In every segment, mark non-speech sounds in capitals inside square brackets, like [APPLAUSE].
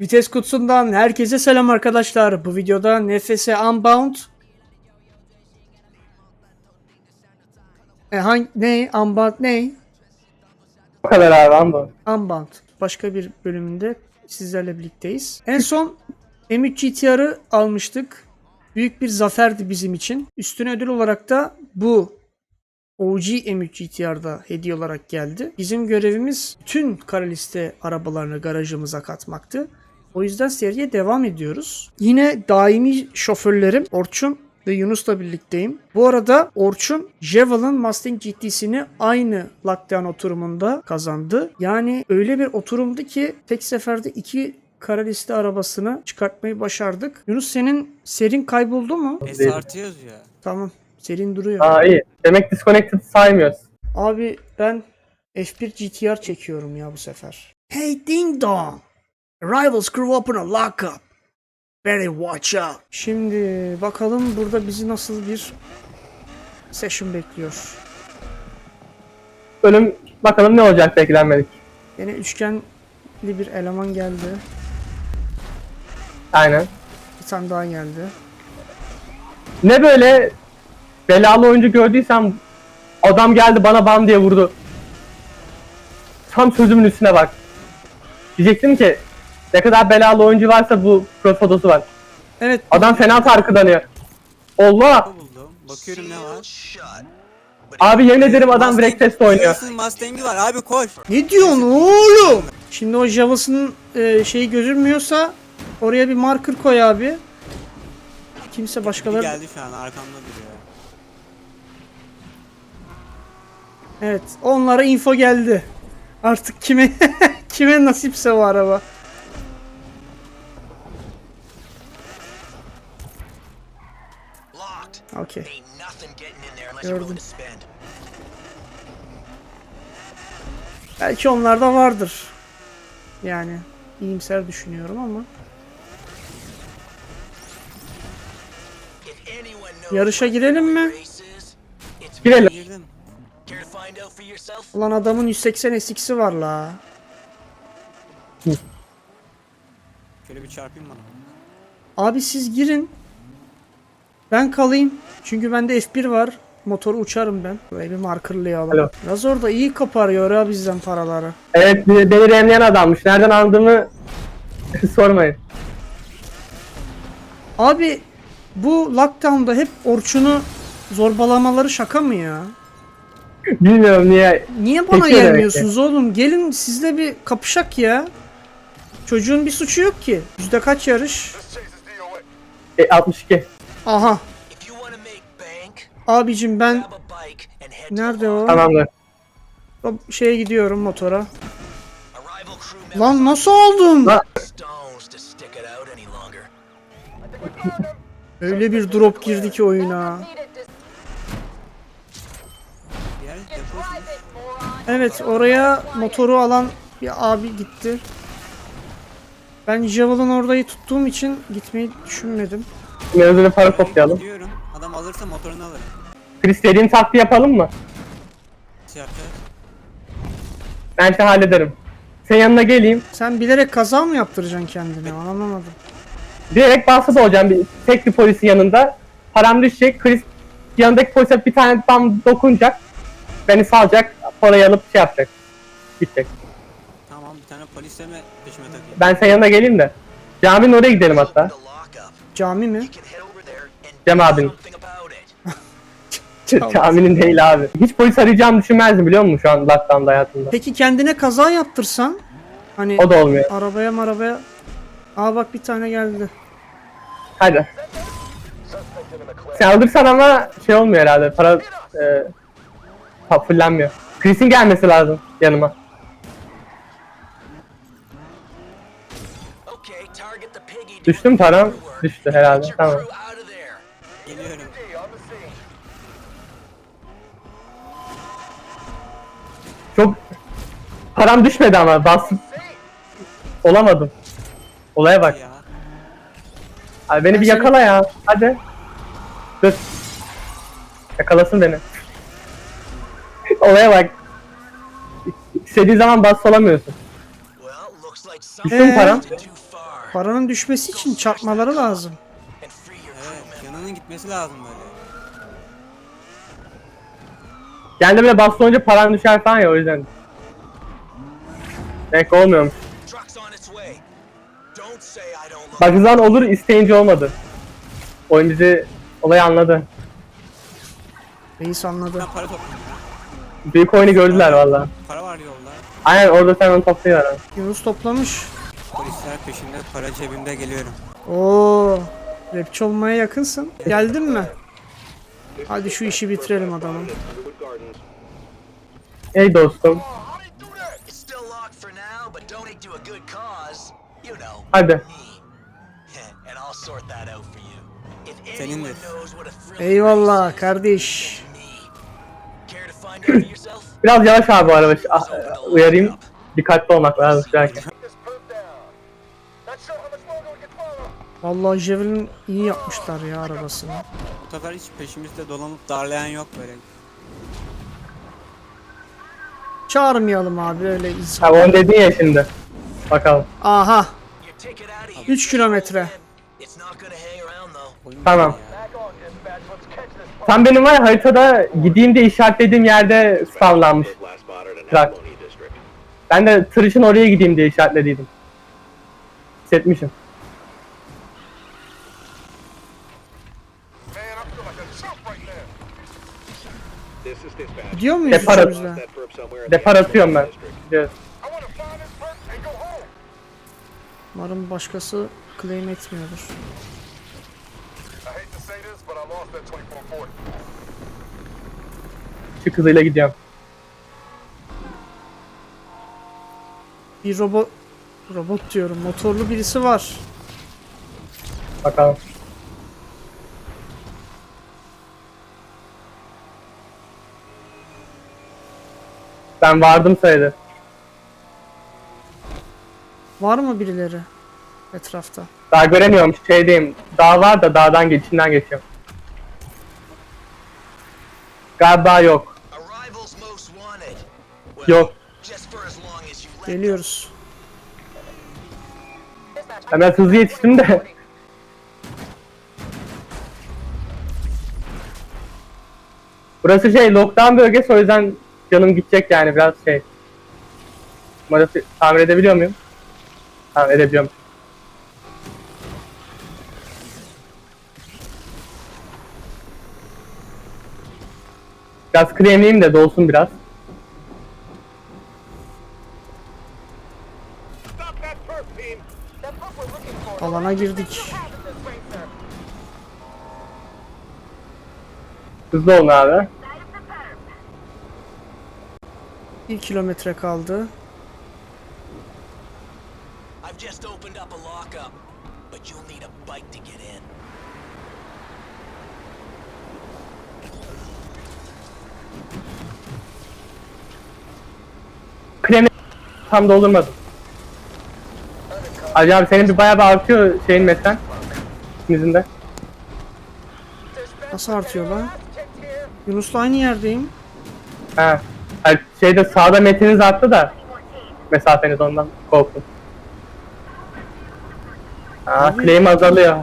Vites kutusundan herkese selam arkadaşlar. Bu videoda NFS Unbound e, hangi, ne? Unbound ne? O kadar abi ama. Unbound. Başka bir bölümünde sizlerle birlikteyiz. En son M3 GTR'ı almıştık. Büyük bir zaferdi bizim için. Üstüne ödül olarak da bu OG M3 GTR'da hediye olarak geldi. Bizim görevimiz tüm kara liste arabalarını garajımıza katmaktı. O yüzden seriye devam ediyoruz. Yine daimi şoförlerim Orçun ve Yunus'la birlikteyim. Bu arada Orçun Javelin Mustang GT'sini aynı lockdown oturumunda kazandı. Yani öyle bir oturumdu ki tek seferde iki kara liste arabasını çıkartmayı başardık. Yunus senin serin kayboldu mu? SRT yazıyor. Tamam. Serin duruyor. Aa iyi. Demek disconnected saymıyoruz. Abi ben F1 GTR çekiyorum ya bu sefer. Hey ding dong. Rivals grew up in a lockup. Better watch out. Şimdi bakalım burada bizi nasıl bir session bekliyor. Bölüm bakalım ne olacak beklenmedik. Yine üçgenli bir eleman geldi. Aynen. Bir tane daha geldi. Ne böyle belalı oyuncu gördüysem adam geldi bana bam diye vurdu. Tam sözümün üstüne bak. Diyecektim ki ne kadar belalı oyuncu varsa bu profodosu var. Evet Adam fena tarkıdanıyor. Allah! Buldum? Bakıyorum ne var. Abi yemin ederim adam Mustang- break test oynuyor. Jason Mustang'i var abi koş. ne diyorsun oğlum? Şimdi o Javas'ın e, şeyi gözükmüyorsa oraya bir marker koy abi. Kimse başkaları... geldi şu an arkamda duruyor. Evet, onlara info geldi. Artık kime [LAUGHS] kime nasipse o araba. Okey. Gördüm. Belki onlarda vardır. Yani iyimser düşünüyorum ama. Yarışa girelim mi? Girelim. Ulan adamın 180 SX'i var la. Şöyle bir çarpayım bana. Abi siz girin. Ben kalayım. Çünkü bende F1 var. Motoru uçarım ben. Böyle bir markerlayalım. Alo. Biraz orada iyi koparıyor ha bizden paraları. Evet beni remleyen adammış. Nereden aldığımı [LAUGHS] sormayın. Abi bu lockdown'da hep Orçun'u zorbalamaları şaka mı ya? Bilmiyorum niye. Niye bana demek gelmiyorsunuz oğlum? Gelin sizle bir kapışak ya. Çocuğun bir suçu yok ki. Yüzde kaç yarış? E, 62. Aha. Abicim ben nerede o? Tamamdır. Şeye gidiyorum motora. Lan nasıl oldum? Lan-. Öyle bir drop girdi ki oyuna. Evet oraya motoru alan bir abi gitti. Ben Javelin oradayı tuttuğum için gitmeyi düşünmedim. Mevzuda para toplayalım. gidiyorum. Adam alırsa motorunu alırım. Chris dediğin taktiği yapalım mı? Şey yapacağız. Ben şey hallederim. Senin yanına geleyim. Sen bilerek kaza mı yaptıracaksın kendine? Anlamadım. Direkt bahsede olacağım. Bir, tek bir polisin yanında. Param düşecek. Chris yanındaki polise bir tane tam dokunacak. Beni salacak. Parayı alıp şey yapacak. Gidecek. Tamam bir tane polisle mi peşime takayım? Ben senin yanına geleyim de. Caminin oraya gidelim hatta. Cami mi? Cem. Tamam. Caminin değil abi. Hiç polis arayacağımı düşünmezdim biliyor musun şu an lockdown'da hayatımda. Peki kendine kaza yaptırsan? Hani O da olmuyor. arabaya marabaya... Aa bak bir tane geldi. Hadi. Sen alırsan ama şey olmuyor herhalde. Para e, pa- fullenmiyor. Chris'in gelmesi lazım yanıma. Okay, target the piggy. Düştü mü param? Düştü herhalde. Tamam. Geliyorum. Çok param düşmedi ama basıp olamadım. Olaya bak. Ya. Abi beni Ben bir yakala ya. Hadi. Dur. Yakalasın beni. [LAUGHS] Olaya bak. İstediğin zaman bas olamıyorsun. Düştü mü param? Paranın düşmesi için çarpmaları lazım. Evet yanının gitmesi lazım böyle. Kendi bile bastı paran düşer falan ya o yüzden. Pek olmuyormuş. Bak hızlan olur isteyince olmadı. Oyun bizi olayı anladı. Reis anladı. Ben para. Büyük oyunu gördüler valla. Para var yolda. Aynen orada sen onu topluyorlar. Yunus toplamış. Polisler peşinde para cebimde geliyorum. Oo, rapçi olmaya yakınsın. Geldin mi? Hadi şu işi bitirelim adamım. Ey dostum. Hadi. [LAUGHS] Senindir. Eyvallah kardeş. [CLEARS THROAT] Biraz yavaş abi bu araba. Uyarayım. Dikkatli olmak lazım sürerken. Vallahi Javelin iyi yapmışlar ya arabasını. Bu sefer hiç peşimizde dolanıp darlayan yok böyle. Çağırmayalım abi öyle Ha insan. onu dedin ya şimdi. Bakalım. Aha, Your ticket out of here. 3 kilometre. Oyun Tamam. ya. Tam benim var ya, haritada gideyim diye işaretlediğim yerde spamlanmış. Trak. Ben de tır için oraya gideyim diye işaretlediydim. Hissetmişim. Gidiyor muyuz Depar, üçümüzle? depar atıyorum ben. Gidiyoruz. Umarım başkası claim etmiyordur. I hate to say this, but I lost that 2440. Şu hızıyla gidiyorum. Bir robot robot diyorum motorlu birisi var. Bakalım. Ben vardım sayılır. Var mı birileri etrafta? Daha göremiyorum şeydeyim. Dağ var da dağdan geçinden geçiyorum. Galiba yok. Yok. Geliyoruz. Ben biraz hızlı yetiştim de. Burası şey lockdown bölgesi o yüzden canım gidecek yani biraz şey. Burası tamir edebiliyor muyum? Tamam edebiliyorum. Biraz kremleyeyim de dolsun biraz. Alana girdik. Hızlı olun abi. To get in. Kremi tam doldurmadım. Ali abi senin bir bayağı bir artıyor şeyin metren. İkinizin de. Nasıl artıyor lan? Yunus'la aynı yerdeyim. Ha. Yani şeyde sağda metiniz arttı da mesafeniz ondan korktum. Aa, claim azalıyor.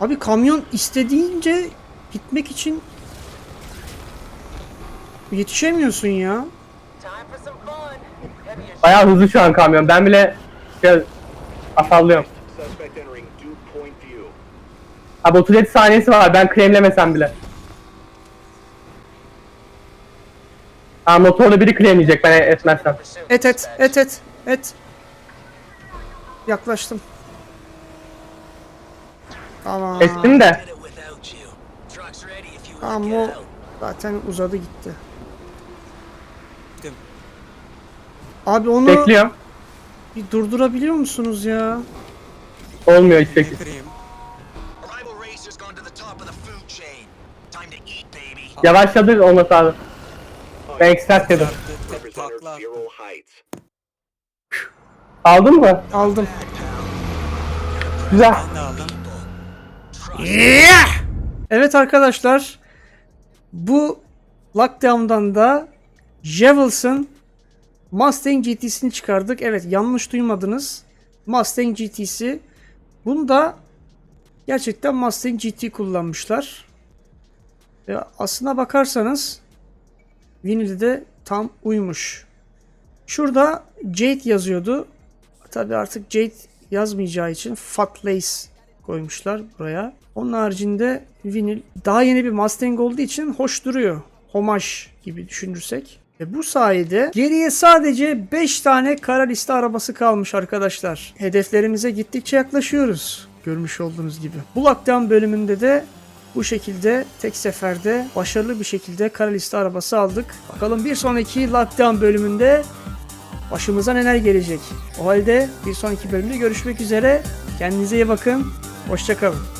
Abi kamyon istediğince gitmek için yetişemiyorsun ya. Bayağı hızlı şu an kamyon. Ben bile şey, afallıyorum. Suspect entering Duke Point View. Abi 37 saniyesi var. Ben claimlemesem bile. Ha motorlu biri claimleyecek ben etmezsem. Et et et et et. Yaklaştım. Tamam. Ettim de. Tamam o zaten uzadı gitti. Abi onu Bekliyorum. bir durdurabiliyor musunuz ya? Olmuyor hiç baby. Yavaşladı olması lazım. Ben ekstrak dedim. Tek takla attı. Aldın mı? Aldım. Güzel. Ben de aldım. Evet arkadaşlar. Bu lockdown'dan da Jevels'ın Mustang GT'sini çıkardık. Evet yanlış duymadınız. Mustang GT'si. Bunda gerçekten Mustang GT kullanmışlar. Ve aslına bakarsanız vinili de tam uymuş. Şurada Jade yazıyordu. Tabi artık Jade yazmayacağı için Fat Lace koymuşlar buraya. Onun haricinde vinil daha yeni bir Mustang olduğu için hoş duruyor. Homaj gibi düşünürsek. Ve bu sayede geriye sadece 5 tane kara liste arabası kalmış arkadaşlar. Hedeflerimize gittikçe yaklaşıyoruz. Görmüş olduğunuz gibi. Bu lockdown bölümünde de bu şekilde tek seferde başarılı bir şekilde kara liste arabası aldık. Bakalım bir sonraki lockdown bölümünde başımıza neler gelecek. O halde bir sonraki bölümde görüşmek üzere. Kendinize iyi bakın. Hoşçakalın.